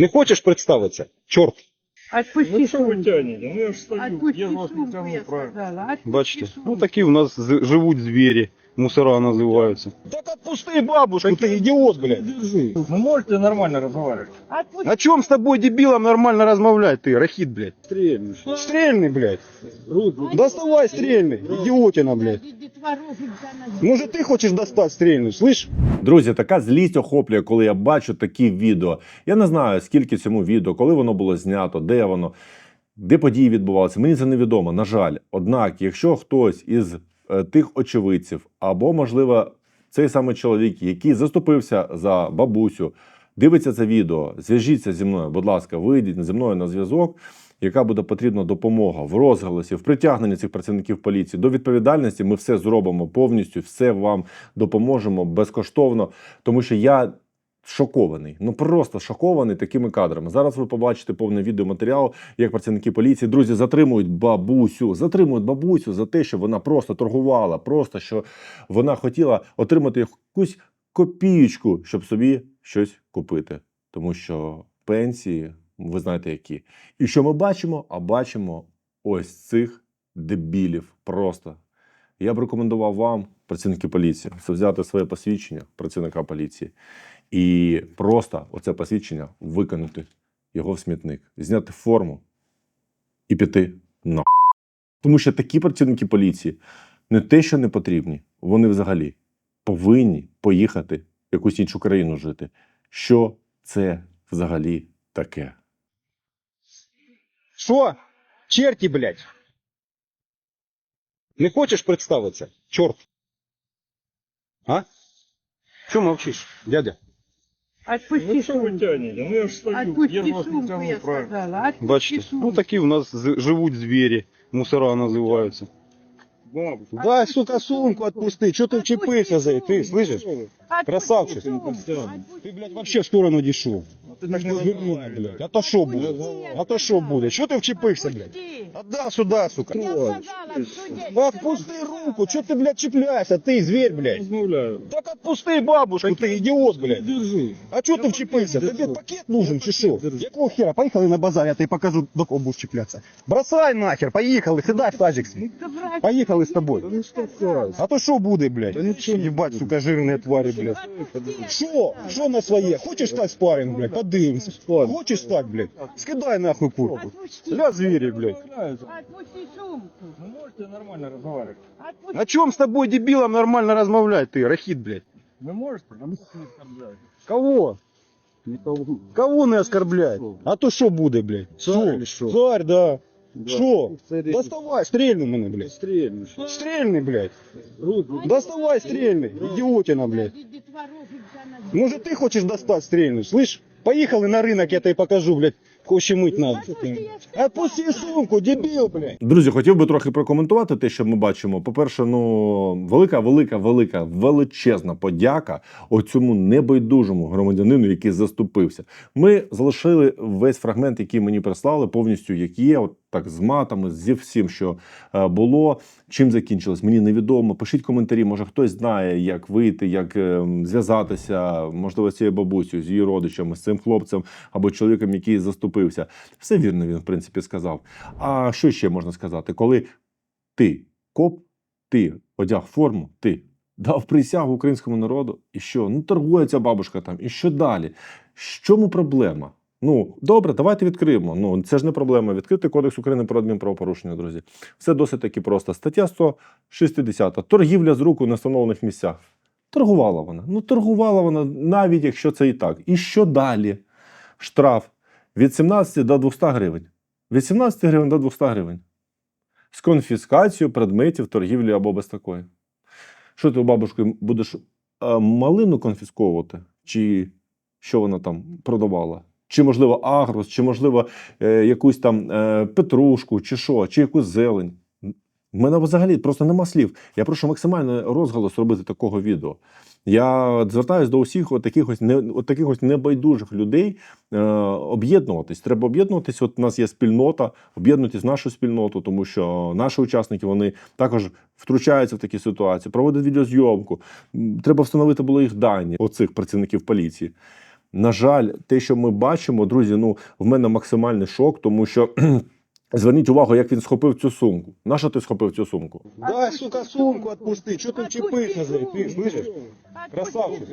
Не хочеш представитися? Чорт. Отпусти Ну что вы сумку. тянете? Ну я же стою, Отпусти я вас не сумку, тяну, я правильно. сказала. Отпусти Бачите? сумку. Ну такі у нас з- живуть звірі Мусора називаються. Так отпусти бабушку, ти ідіот, блядь. Держи. Ну можете нормально разговаривать? Отпусти. О чем с тобой, дебилом, нормально размовлять ты, рахит, блядь? Стрельнешь. Стрельный, блядь. Руку. Доставай стрельный, идиотина, блядь. Детвору жильца на Может ты хочешь достать стрельный, слышь? Друзі, така злість охоплює, коли я бачу такі відео. Я не знаю, скільки цьому відео, коли воно було знято, де воно, де події відбувалися. Мені це невідомо, на жаль. Однак, якщо хтось із е, тих очевидців, або, можливо, цей самий чоловік, який заступився за бабусю, дивиться це відео, зв'яжіться зі мною, будь ласка, вийдіть зі мною на зв'язок. Яка буде потрібна допомога в розголосі, в притягненні цих працівників поліції до відповідальності, ми все зробимо повністю, все вам допоможемо безкоштовно, тому що я шокований. Ну просто шокований такими кадрами. Зараз ви побачите повний відеоматеріал, як працівники поліції, друзі, затримують бабусю, затримують бабусю за те, що вона просто торгувала, просто що вона хотіла отримати якусь копієчку, щоб собі щось купити. Тому що пенсії, ви знаєте, які. І що ми бачимо? А бачимо ось цих дебілів. Просто я б рекомендував вам, працівники поліції, взяти своє посвідчення працівника поліції і просто оце посвідчення виконати його в смітник, зняти форму і піти на. Тому що такі працівники поліції не те, що не потрібні, вони взагалі повинні поїхати в якусь іншу країну жити. Що це взагалі таке? Что? Черти, блядь. Не хочешь представиться? Черт. А? Че молчишь, дядя? Отпусти Ну что вы сумку. тянете? Ну я же стою, я Отпусти же вас не сумку, тяну, я правильно. сказала. Отпусти Бачите? сумку. Ну такі у нас з- живуть звірі. Мусора називаються. Бабушка. Дай, сука, сумку отпусти. Что ты вчепился за это? Ты слышишь? Отпусти красавчик. сумку. Ты Ты, блядь, вообще в сторону дешел. А ты так не Разверни, разговаривай. блядь. А то что будет? А то что будет? Что ты вчепился, блядь? Отпусти. Отдай сюда, сука. Я сказала, в суде. Отпусти руку, что ты, блядь, чепляешься? Ты зверь, блядь. Размовляю. Так отпусти бабушку, ты идиот, блядь. Держи. А чого ти вчепився? Тобі пакет нужен чи що? Якого хера? Поїхали на базар, я тобі покажу, до кого будеш чіплятися. Бросай нахер, поїхали, сідай в тазик свій. Добра- Поїхали з тобою. Да ну что ты? А то що буде, блядь? Да нічого не Єбать, сука, жирні тварі, блядь. Що? Що на своє? Хочеш стати спаринг, блядь? Подивимось. Хочеш стати, блядь? Скидай нахуй куртку. Отпусти. Для звірі, блядь. Разговаривайте. Отпусти сумку. Ну можете нормально разговаривать? Отпусти. О чем с тобой, дебилом, нормально размовлять, ты, рахит, блядь? Вы можете? А мы не оскорбляем. Кого? Никого. Кого не оскорблять? А то що буде, блядь? Царь или шо? Царь, да. Що? Царь. Доставай, стрельни мене, блядь. Стрельнешь. Стрельни, блядь. Руку. Доставай стрельни, идиотина, блядь. Детвору жильца на- Может, ты хочешь достать стрельну, слышь? Поехали на рынок, я тебе покажу, блядь. Хоче мыть надо. Отпусти сумку, дебил, блядь. Друзі, хотів би трохи прокоментувати те, що ми бачимо. По-перше, ну велика, велика, велика, величезна подяка оцьому небайдужому громадянину, який заступився. Ми залишили весь фрагмент, який мені прислали, повністю як є, от так з матами, зі всім, що е, було. Чим закінчилось, мені невідомо. Пишіть коментарі, може хтось знає, як вийти, як е, зв'язатися, можливо, з цією бабусею, з її родичами, з цим хлопцем або чоловіком, який заступився. Все вірно він, в принципі, сказав. А що ще можна сказати? Коли ти коп, ти одяг форму, ти дав присягу українському народу, і що? Ну, торгує ця бабушка там, і що далі? В чому проблема? Ну, добре, давайте відкриємо. Ну, це ж не проблема. Відкрити Кодекс України про адмінправопорушення, друзі. Все досить таки просто. Стаття 160. Торгівля з руку на встановлених місцях. Торгувала вона. Ну, торгувала вона, навіть якщо це і так. І що далі? Штраф від 17 до 200 гривень. Від 17 гривень до 200 гривень. З конфіскацією предметів торгівлі або без такої. Що ти у бабушки будеш е, малину конфісковувати? Чи що вона там продавала? Чи, можливо, агрос, чи, можливо, е, якусь там е, петрушку, чи що, чи якусь зелень. В мене взагалі просто нема слів. Я прошу максимально розголос робити такого відео. Я звертаюся до усіх от таких ось не от таких ось небайдужих людей е, об'єднуватись. Треба об'єднуватись. От у нас є спільнота, об'єднуйтесь нашу спільноту, тому що наші учасники вони також втручаються в такі ситуації, проводять відеозйомку. Треба встановити було їх дані, оцих працівників поліції. На жаль, те, що ми бачимо, друзі, ну в мене максимальний шок, тому що зверніть увагу, як він схопив цю сумку. Нащо ти схопив цю сумку? Дай, сука, сумку отпусти. Что ты чипишься за это? Ты слышишь? Красавчик.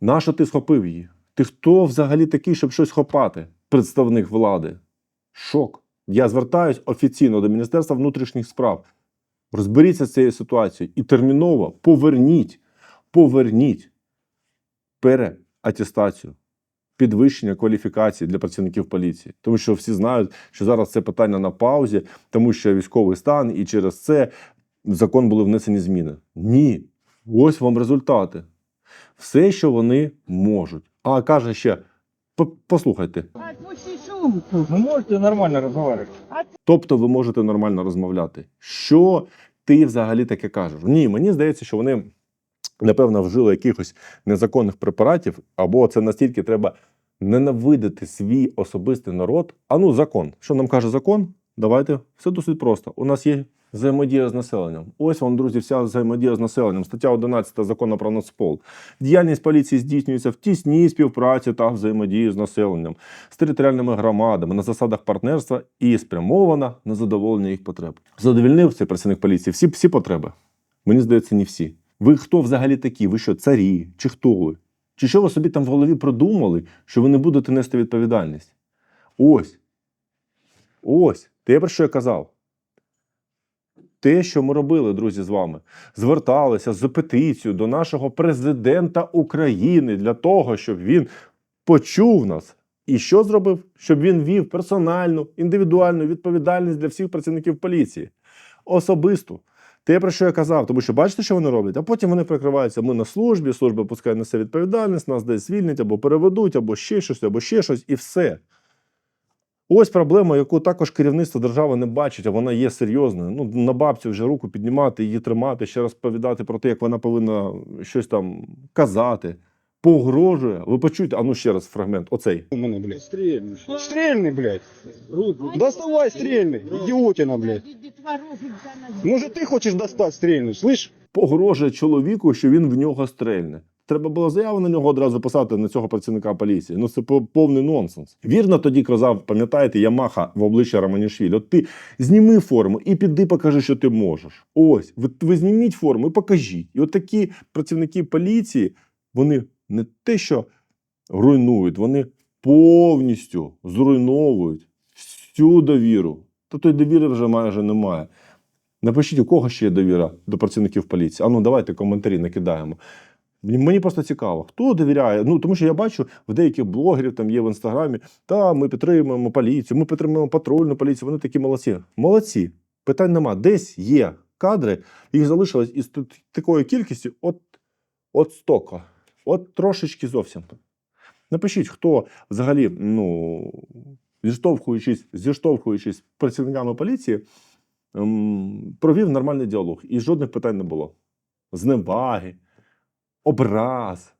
Нащо ти схопив її? Ти хто взагалі такий, щоб щось хопати? Представник влади. Шок. Я звертаюсь офіційно до Міністерства внутрішніх справ. Розберіться з цією ситуацією і терміново поверніть, поверніть переатестацію, підвищення кваліфікації для працівників поліції. Тому що всі знають, що зараз це питання на паузі, тому що військовий стан, і через це в закон були внесені зміни. Ні. Ось вам результати все, що вони можуть. А каже ще: послухайте, сумку. Вы можете нормально разговаривать? тобто ви можете нормально розмовляти. Що ти взагалі таке кажеш? Ні, мені здається, що вони напевно вжили якихось незаконних препаратів, або це настільки треба ненавидити свій особистий народ. А ну, закон. Що нам каже закон? Давайте все досить просто. У нас є взаємодія з населенням. Ось вам, друзі, вся взаємодія з населенням. Стаття 11 закону про Нацпол. Діяльність поліції здійснюється в тісній співпраці та взаємодії з населенням, з територіальними громадами на засадах партнерства і спрямована на задоволення їх потреб. Задовільнив цей працівник поліції всі, всі потреби. Мені здається, не всі. Ви хто взагалі такі? Ви що, царі? Чи хто ви? Чи що ви собі там в голові продумали, що ви не будете нести відповідальність? Ось. Ось. Те, про що я казав. Те, що ми робили, друзі, з вами, зверталися з петицією до нашого президента України для того, щоб він почув нас. І що зробив? Щоб він вів персональну, індивідуальну відповідальність для всіх працівників поліції. Особисту. Те, про що я казав, тому що бачите, що вони роблять, а потім вони прикриваються. Ми на службі, служба пускай несе відповідальність, нас десь звільнять або переведуть, або ще щось, або ще щось, і все. Ось проблема, яку також керівництво держави не бачить, а вона є серйозною. Ну, на бабцю вже руку піднімати, її тримати, ще розповідати про те, як вона повинна щось там казати, погрожує. Ви почуєте, а ну ще раз фрагмент. Оцей. У мене, блядь. Стрельнешь. Стрельный, блядь. Руки. Доставай стрельный, идиотина, блядь. Может, ты хочешь достать стрельный, слышь? Погрожує чоловіку, що він в нього стрельне. Треба було заяву на нього одразу писати на цього працівника поліції. Ну це по- повний нонсенс. Вірно тоді казав, пам'ятаєте, Ямаха в обличчя Романішвілі. От ти зніми форму і піди покажи, що ти можеш. Ось, ви, ви зніміть форму і покажіть. І от такі працівники поліції, вони не те, що руйнують, вони повністю зруйновують всю довіру. Та той довіри вже майже немає. Напишіть, у кого ще є довіра до працівників поліції. А ну давайте коментарі накидаємо. Мені просто цікаво, хто довіряє. Ну тому що я бачу в деяких блогерів там є в інстаграмі. Та ми підтримуємо поліцію, ми підтримуємо патрульну поліцію. Вони такі молодці. Молодці. Питань нема. Десь є кадри, їх залишилось із такою кількістю, от, от стока, от трошечки зовсім. Напишіть, хто взагалі, ну, зіштовхуючись, зіштовхуючись працівниками поліції, ем, провів нормальний діалог. І жодних питань не було. Зневаги, образ,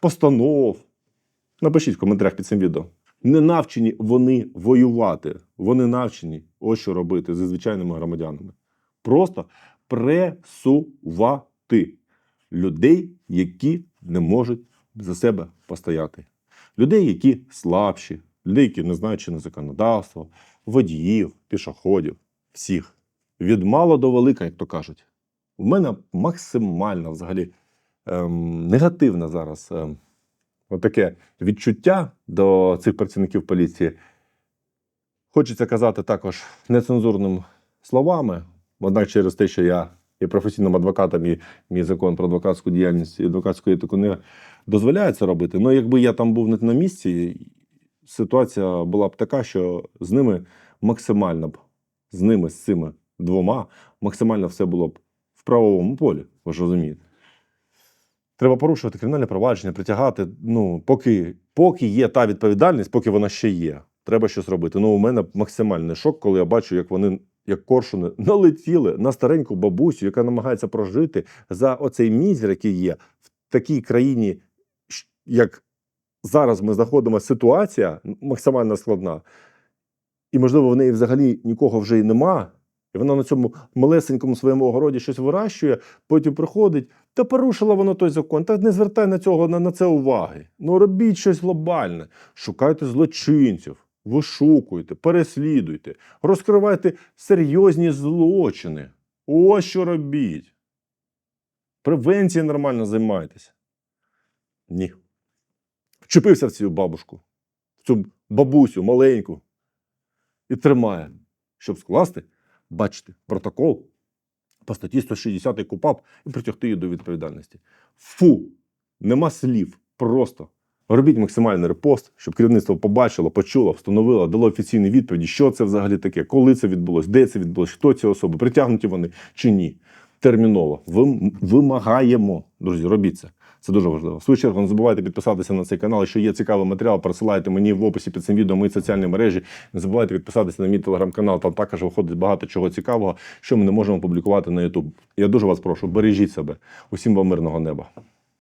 постанов. Напишіть в коментарях під цим відео. Не навчені вони воювати. Вони навчені ось що робити зі звичайними громадянами. Просто пресувати людей, які не можуть за себе постояти. Людей, які слабші, людей, які не знають чинне законодавство, водіїв, пішоходів, всіх. Від мало до велика, як то кажуть. У мене максимально взагалі ем, негативне зараз ем, таке відчуття до цих працівників поліції. Хочеться казати також нецензурними словами, однак через те, що я є професійним адвокатом, і мій закон про адвокатську діяльність і адвокатську етику не дозволяє це робити. Ну, якби я там був на місці, ситуація була б така, що з ними максимально б, з ними, з цими двома, максимально все було б в правовому полі, ви ж розумієте. Треба порушувати кримінальне провадження, притягати. Ну, поки, поки є та відповідальність, поки вона ще є, треба щось робити. Ну, у мене максимальний шок, коли я бачу, як вони, як коршуни, налетіли на стареньку бабусю, яка намагається прожити за оцей мізер, який є в такій країні, як зараз ми знаходимося, ситуація максимально складна. І, можливо, в неї взагалі нікого вже й нема, і вона на цьому малесенькому своєму огороді щось вирощує, потім приходить, та порушила воно той закон. Та не звертай на цього на, на це уваги. Ну робіть щось глобальне, шукайте злочинців, вишукуйте, переслідуйте, розкривайте серйозні злочини. Ось що робіть. Превенцією нормально займайтеся. Ні. Вчепився в цю бабушку, в цю бабусю маленьку і тримає, щоб скласти, бачите, протокол по статті 160 КУПАП і притягти її до відповідальності. Фу! Нема слів. Просто робіть максимальний репост, щоб керівництво побачило, почуло, встановило, дало офіційні відповіді, що це взагалі таке, коли це відбулось, де це відбулось, хто ці особи, притягнуті вони чи ні. Терміново Вим- вимагаємо. Друзі, робіть це. Це дуже важливо. В свою чергу не забувайте підписатися на цей канал. Якщо є цікавий матеріал, пересилайте мені в описі під цим відео мої соціальні мережі. Не забувайте підписатися на мій телеграм-канал. Там також виходить багато чого цікавого, що ми не можемо публікувати на YouTube. Я дуже вас прошу, бережіть себе. Усім вам мирного неба.